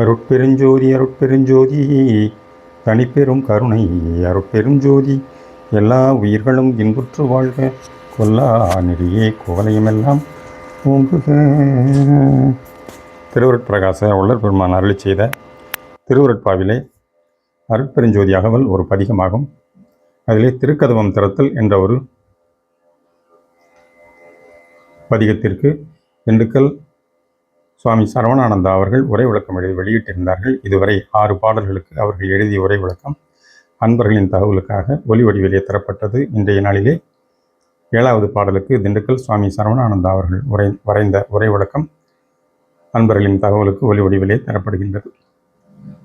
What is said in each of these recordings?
அருட்பெருஞ்சோதி அருட்பெருஞ்சோதி தனிப்பெரும் கருணை அருட்பெருஞ்சோதி எல்லா உயிர்களும் இன்புற்று வாழ்க கொல்லா நெறியே குவலையுமெல்லாம் ஓங்குக. திருவருட்பிரகாச உள்ளர் பெருமான் அருளி செய்த திருவருட்பாவிலே அருட்பெருஞ்சோதி அகவல் ஒரு பதிகமாகும். அதிலே திருக்கதவம் திறத்தல் என்ற ஒரு பதிகத்திற்கு திண்டுக்கல் சுவாமி சரவணானந்தா அவர்கள் உரை விளக்கம் எழுதி வெளியிட்டிருந்தார்கள். இதுவரை ஆறு பாடல்களுக்கு அவர்கள் எழுதிய உரை விளக்கம் அன்பர்களின் தகவலுக்காக ஒலி வடிவிலே தரப்பட்டது. இன்றைய நாளிலே ஏழாவது பாடலுக்கு திண்டுக்கல் சுவாமி சரவணானந்தா அவர்கள் உரை வரைந்த உரை விளக்கம் அன்பர்களின் தகவலுக்கு ஒலி வடிவிலே தரப்படுகின்றது.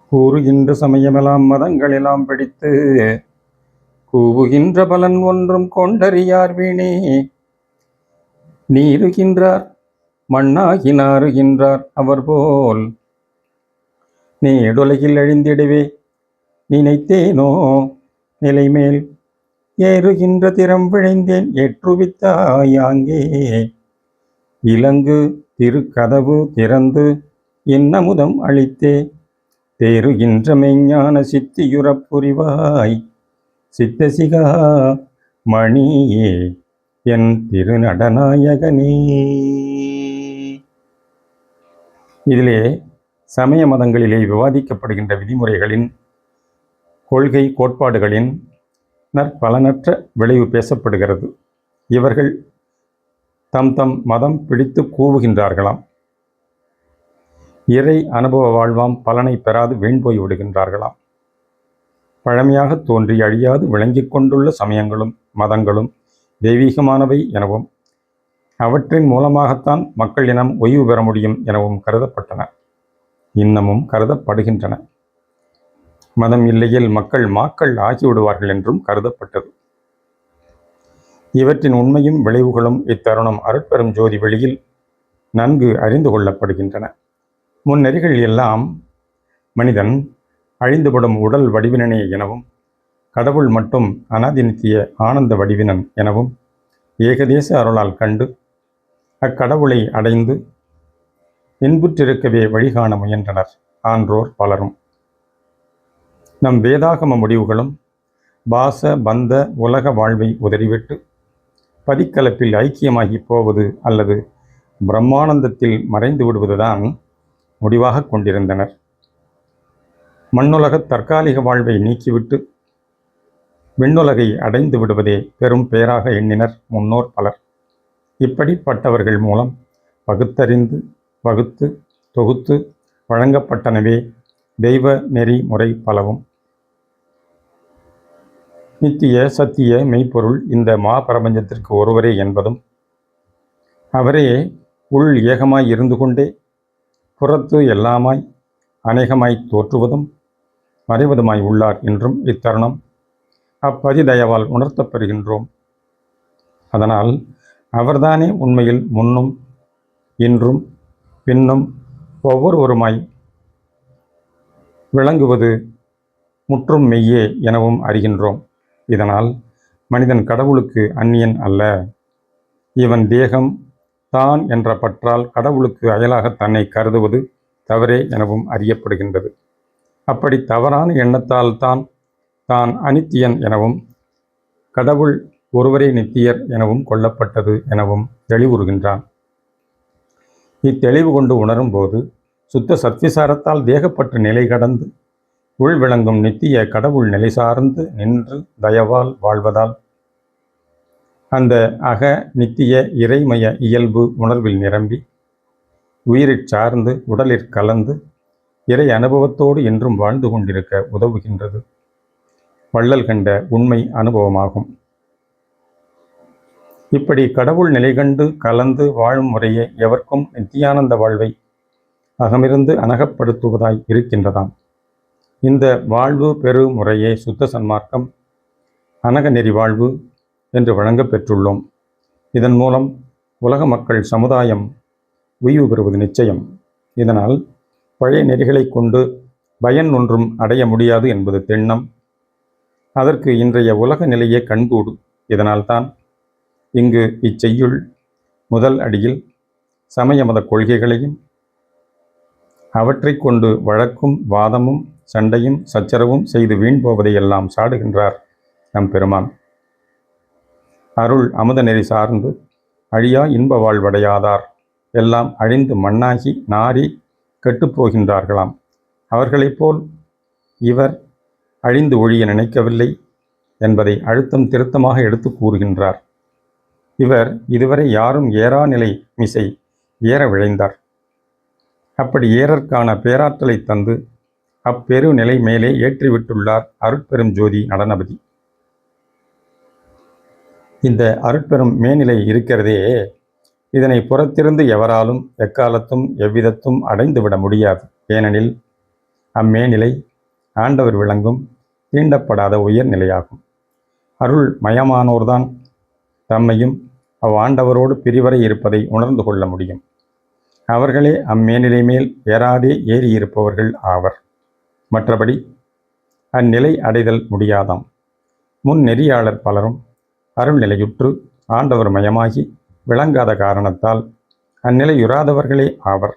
கூறுகின்ற சமயமெல்லாம் மதங்களெல்லாம் பிடித்து கூவுகின்ற பலன் ஒன்றும் கொண்டறியார் வீணே. நீருகின்றார் மண்ணாகி நாறுகின்றார் அவர் போல் நீ எடுலகில் அழிந்திடுவே நினைத்தேனோ? நிலைமேல் ஏறுகின்ற திறம் விழைந்தேன் ஏற்றுவித்தாயாங்கே. இலங்கு திருக்கதவு திறந்து இன்னமுதம் அளித்தே தேறுகின்ற மெஞ்ஞான சித்தியுறப்புரிவாய் சித்தசிகா மணியே என் திருநடநாயகனே. இதிலே சமய மதங்களிலே விவாதிக்கப்படுகின்ற விதிமுறைகளின் கொள்கை கோட்பாடுகளின் நற்பலனற்ற விளைவு பேசப்படுகிறது. இவர்கள் தம் தம் மதம் பிடித்து கூவுகின்றார்களாம். இறை அனுபவ வாழ்வாம் பலனை பெறாது வீண் போய் விடுகின்றார்களாம். பழமையாக தோன்றி அழியாது விளங்கிக் கொண்டுள்ள சமயங்களும் மதங்களும் தெய்வீகமானவை எனவும் அவற்றின் மூலமாகத்தான் மக்கள் இனம் ஓய்வு பெற முடியும் எனவும் கருதப்பட்டன. இன்னமும் கருதப்படுகின்றன. மதம் இல்லையில் மக்கள் மாக்கள் ஆகிவிடுவார்கள் என்றும் கருதப்பட்டது. இவற்றின் உண்மையும் விளைவுகளும் இத்தருணம் அருட்பெரும் ஜோதி வெளியில் நன்கு அறிந்து கொள்ளப்படுகின்றன. முன்னெறிகள் எல்லாம் மனிதன் அழிந்துபடும் உடல் வடிவினனே எனவும் கடவுள் மட்டும் அனாதிநித்திய ஆனந்த வடிவினன் எனவும் ஏகதேச அருளால் கண்டு அக்கடவுளை அடைந்து இன்புற்றிருக்கவே வழிகாண முயன்றனர். ஆன்றோர் பலரும். நம் வேதாகம முடிவுகளும் பாச பந்த உலக வாழ்வை உதறிவிட்டு பதிக்கலப்பில் ஐக்கியமாகி போவது அல்லது பிரம்மானந்தத்தில் மறைந்து விடுவதுதான் முடிவாக கொண்டிருந்தனர். மண்ணுலக தற்காலிக வாழ்வை நீக்கிவிட்டு விண்ணுலகை அடைந்து விடுவதே பெரும் பேராக எண்ணினர் முன்னோர் பலர். இப்படிப்பட்டவர்கள் மூலம் பகுத்தறிந்து வகுத்து தொகுத்து வழங்கப்பட்டனவே தெய்வ நெறி முறை பலவும். நித்திய சத்திய மெய்ப்பொருள் இந்த மாபிரபஞ்சத்திற்கு ஒருவரே என்பதும் அவரே உள் ஏகமாய் இருந்து கொண்டே புறத்து எல்லாமாய் அநேகமாய் தோற்றுவதும் மறைவதுமாய் உள்ளார் என்றும் இத்தருணம் அப்பதிதயவால் உணர்த்தப்பெறுகின்றோம் அதனால் அவர்தானே உண்மையில் முன்னும் இன்றும் பின்னும் ஒவ்வொருவருமாய் விளங்குவது முற்றும் மெய்யே எனவும் அறிகின்றோம். இதனால் மனிதன் கடவுளுக்கு அந்நியன் அல்ல. இவன் தேகம் தான் என்ற பற்றால் கடவுளுக்கு அயலாக தன்னை கருதுவது தவறே எனவும் அறியப்படுகின்றது. அப்படி தவறான எண்ணத்தால் தான் தான் அனித்தியன் எனவும் கடவுள் ஒருவரே நித்தியர் எனவும் கொல்லப்பட்டது எனவும் தெளிவுறுகின்றான். இத்தெளிவு கொண்டு உணரும்போது சுத்த சத்விசாரத்தால் தேகப்பட்ட நிலை கடந்து உள் விளங்கும் நித்திய கடவுள் நிலை சார்ந்து நின்று தயவால் வாழ்வதால் அந்த அக நித்திய இறைமய இயல்பு உணர்வில் நிரம்பி உயிரிற் சார்ந்து உடலிற் கலந்து இறை அனுபவத்தோடு என்றும் வாழ்ந்து கொண்டிருக்க உதவுகின்றது. வள்ளல் கண்ட உண்மை அனுபவமாகும். இப்படி கடவுள் நிலை கண்டு கலந்து வாழும் முறையே எவர்க்கும் நித்தியானந்த வாழ்வை அகமிருந்து அனகப்படுத்துவதாய் இருக்கின்றதாம். இந்த வாழ்வு பெரு முறையே சுத்த சன்மார்க்கம் அனகநெறி வாழ்வு என்று வழங்க பெற்றுள்ளோம். இதன் மூலம் உலக மக்கள் சமுதாயம் உய்வு பெறுவது நிச்சயம். இதனால் பழைய நெறிகளை கொண்டு பயன் ஒன்றும் அடைய முடியாது என்பது திண்ணம் அதற்கு இன்றைய உலக நிலையே கண்கூடு. இதனால்தான் இங்கு இச்செய்யுள் முதல் அடியில் சமய மத கொள்கைகளையும் அவற்றைக் கொண்டு வழக்கும் வாதமும் சண்டையும் சச்சரவும் செய்து வீண் போவதையெல்லாம் சாடுகின்றார் நம் பெருமான் அருள் அமுத நெறி சார்ந்து அழியா இன்ப வாழ்வடையாதார். எல்லாம் அழிந்து மண்ணாகி நாரி கெட்டுப்போகின்றார்களாம் அவர்களைப் போல் இவர் அழிந்து ஒழிய நினைக்கவில்லை என்பதை அழுத்தம் திருத்தமாக எடுத்து கூறுகின்றார். இவர் இதுவரை யாரும் ஏறா நிலை மிசை ஏற விழைந்தார். அப்படி ஏறற்கான பேராற்றலை தந்து அப்பெரு நிலை மேலே ஏற்றிவிட்டுள்ளார் அருட்பெரும் ஜோதி நடனபதி. இந்த அருட்பெரும் மேநிலை இருக்கிறதே. இதனை புறத்திருந்து எவராலும் எக்காலத்தும் எவ்விதத்தும் அடைந்துவிட முடியாது. ஏனெனில் அம்மேநிலை ஆண்டவர் விளங்கும் தீண்டப்படாத உயர்நிலையாகும். அருள் மயமானோர்தான். தம்மையும் அவ்வாண்டவரோடு பிரிவரை இருப்பதை உணர்ந்து கொள்ள முடியும். அவர்களே அம்மேனிலை மேல் ஏறாதே ஏறியிருப்பவர்கள் ஆவர். மற்றபடி அந்நிலை அடைதல் முடியாதாம். முன் நெறியாளர் பலரும் அருள்நிலையுற்று ஆண்டவர் மயமாகி விளங்காத காரணத்தால் அந்நிலையுறாதவர்களே ஆவர்.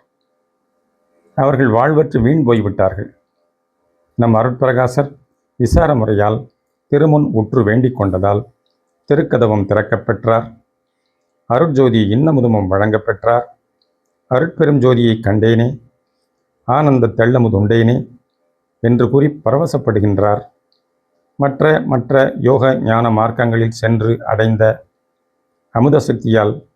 அவர்கள் வாழ்வற்று வீண் போய்விட்டார்கள். நம் அருட்பிரகாசர் விசார முறையால் திருமுன் உற்று வேண்டிக் கொண்டதால் திருக்கதவம் திறக்கப் பெற்றார் அருட்ஜோதி இன்னமுதமும் வழங்கப்பெற்றார். அருட்பெரும் ஜோதியை கண்டேனே ஆனந்த தெள்ளமுதுண்டேனே என்று கூறி பரவசப்படுகின்றார். மற்ற மற்ற யோக ஞான மார்க்கங்களில் சென்று அடைந்த அமுத சக்தியால்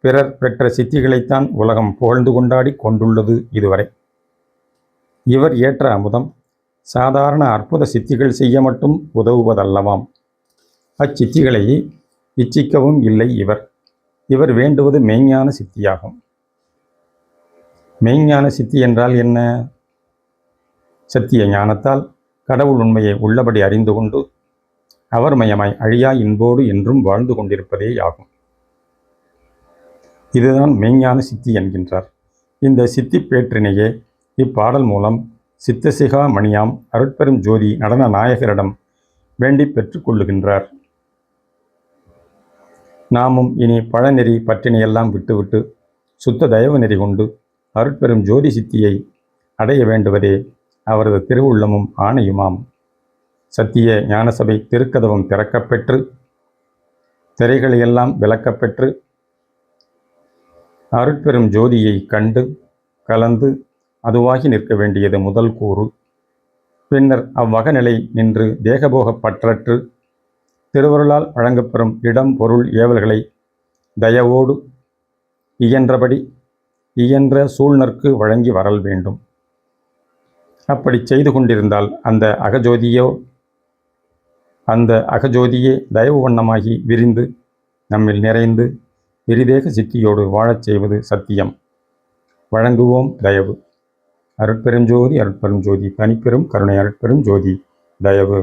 பிறர் பெற்ற சித்திகளைத்தான் உலகம் புகழ்ந்து கொண்டாடி கொண்டுள்ளது இதுவரை. இவர் ஏற்ற அமுதம் சாதாரண அற்புத சித்திகள் செய்ய மட்டும் உதவுவதல்லவாம். அச்சித்திகளை இச்சிக்கவும் இல்லை இவர். இவர் வேண்டுவது மெய்ஞான சித்தியாகும். மெய்ஞான சித்தி என்றால் என்ன? சத்திய ஞானத்தால் கடவுள் உண்மையை உள்ளபடி அறிந்து கொண்டு அவர் மயமாய் அழியா இன்போடு என்றும் வாழ்ந்து கொண்டிருப்பதே ஆகும். இதுதான் மெய்ஞான சித்தி என்கின்றார். இந்த சித்தி பேற்றினையே இப்பாடல் மூலம் சித்தசிகா மணியாம் அருட்பெரும் ஜோதி நடன நாயகரிடம் வேண்டி பெற்றுக்கொள்ளுகின்றார் நாமும் இனி பழநெறி பற்றினையெல்லாம் விட்டுவிட்டு சுத்த தயவு நெறி கொண்டு அருட்பெரும் ஜோதி சித்தியை அடைய வேண்டுவதே அவரது திருவுள்ளமும் ஆணையுமாம். சத்திய ஞானசபை திருக்கதவம் திறக்கப்பெற்று திரைகளையெல்லாம் விளக்கப்பெற்று அருட்பெரும் ஜோதியை கண்டு கலந்து அதுவாகி நிற்க வேண்டியது முதல் கூறு. பின்னர் அவ்வகநிலை நின்று தேகபோக பற்றற்று திருவருளால் வழங்கப்பெறும் இடம் பொருள் ஏவல்களை தயவோடு இயன்றபடி இயன்ற சூழ்நர்க்கு வழங்கி வரல் வேண்டும். அப்படி செய்து கொண்டிருந்தால் அந்த அகஜோதியோ அந்த அகஜோதியே தயவு வண்ணமாகி விரிந்து நம்மில் நிறைந்து விரிதேக சித்தியோடு வாழச் செய்வது சத்தியம். வழங்குவோம் தயவு. அருட்பெரும் ஜோதி அருட்பெரும் ஜோதி தனிப்பெரும் கருணை அருட்பெரும் ஜோதி தயவு.